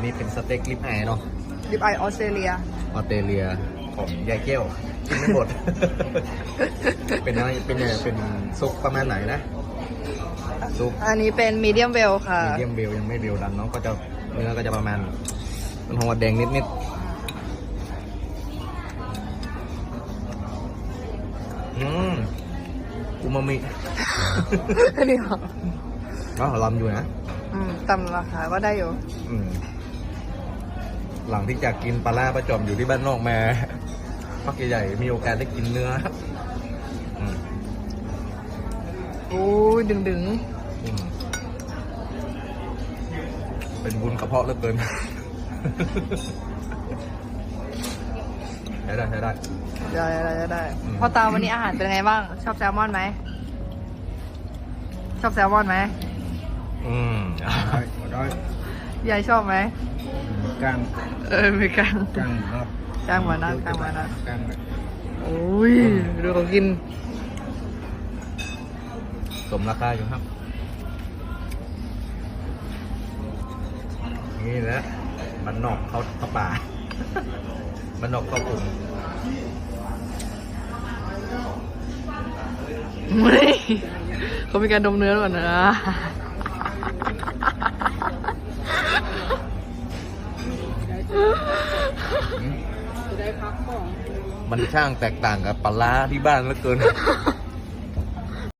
อันนี้เป็นสเต็กลิปไอเนาะดิบไอออสเตรเลีย ออสเตรเลียของยายแก้วกินไม่หมด เป็นอะไรเป็นอะไรเป็นซุปประมาณไหนนะซุปอันนี้เป็นมีเดียมเวลค่ะ มีเดียมเบลยังไม่เบลดันเนาะก็จะเนื้อก็จะประมาณ มันหอมแดงนิดนิดๆอืมอูมามิอันนี้เหรอก็ลำอยู่นะ อืมตำราคาก็ได้อยู่ อืม หลังที่จากกินปลาล่าประจอมอยู่ที่บ้านนอกมาพักใหญ่ๆมีโอกาสได้กินเนื้ออืมโอ้ยดึงดึงอืมเป็นบุญกระเพาะเหลือเกินใช้ได้ใช้ได้ๆได้ได้ได้ได้อืมพอตาวันนี้อาหารเป็นไงบ้าง ชอบแซลมอนไหม ชอบแซลมอนไหม อืมได้ได้ยายชอบไหม กลางเออไม่กลางกลางเนาะกลางมานั่งกลางมานั่งกลางโอ้ยดูเขากิน สมราคาอยู่ครับนี่แหละมันนอกเขาเขาป่า มันนอกเขากลุ่มไม่เขามีการดมเนื้อก่อนนะ มันช่างแตกต่างกับปลาร้าที่บ้านเหลือเกิน